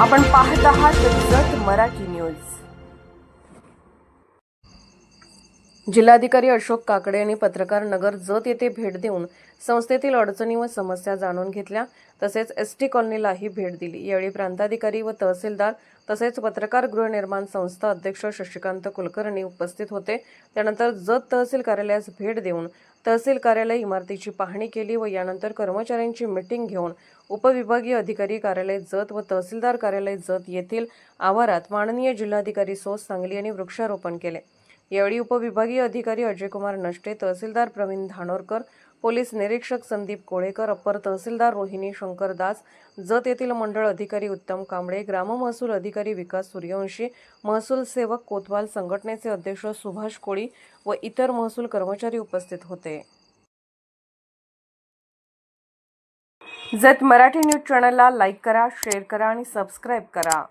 आपण पाहत आहात जत मराठी न्यूज. जिल्हाधिकारी अशोक काकडे यांनी पत्रकार नगर जत येथे भेट देऊन संस्थेतील अडचणी व समस्या जाणून घेतल्या. तसेच एस टी कॉलनीलाही भेट दिली. यावेळी प्रांताधिकारी व तहसीलदार तसेच पत्रकार गृहनिर्माण संस्था अध्यक्ष शशिकांत कुलकर्णी उपस्थित होते. त्यानंतर जत तहसील कार्यालयास भेट देऊन तहसील कार्यालय इमारतीची पाहणी केली व यानंतर कर्मचाऱ्यांची मिटिंग घेऊन उपविभागीय अधिकारी कार्यालय जत व तहसीलदार कार्यालय जत येथील आवारात माननीय जिल्हाधिकारी सोस सांगली यांनी वृक्षारोपण केले. यावेळी उपविभागीय अधिकारी अजयकुमार नष्टे तहसीलदार प्रवीण धानोरकर पोलीस निरीक्षक संदीप कोळेकर अप्पर तहसीलदार रोहिणी शंकर दास जत येथील मंडळ अधिकारी उत्तम कांबळे ग्राममहसूल अधिकारी विकास सूर्यवंशी महसूल सेवक कोतवाल संघटनेचे अध्यक्ष सुभाष कोळी व इतर महसूल कर्मचारी उपस्थित होते. जत मराठी न्यूज चॅनलला लाईक करा शेअर करा आणि सबस्क्राईब करा.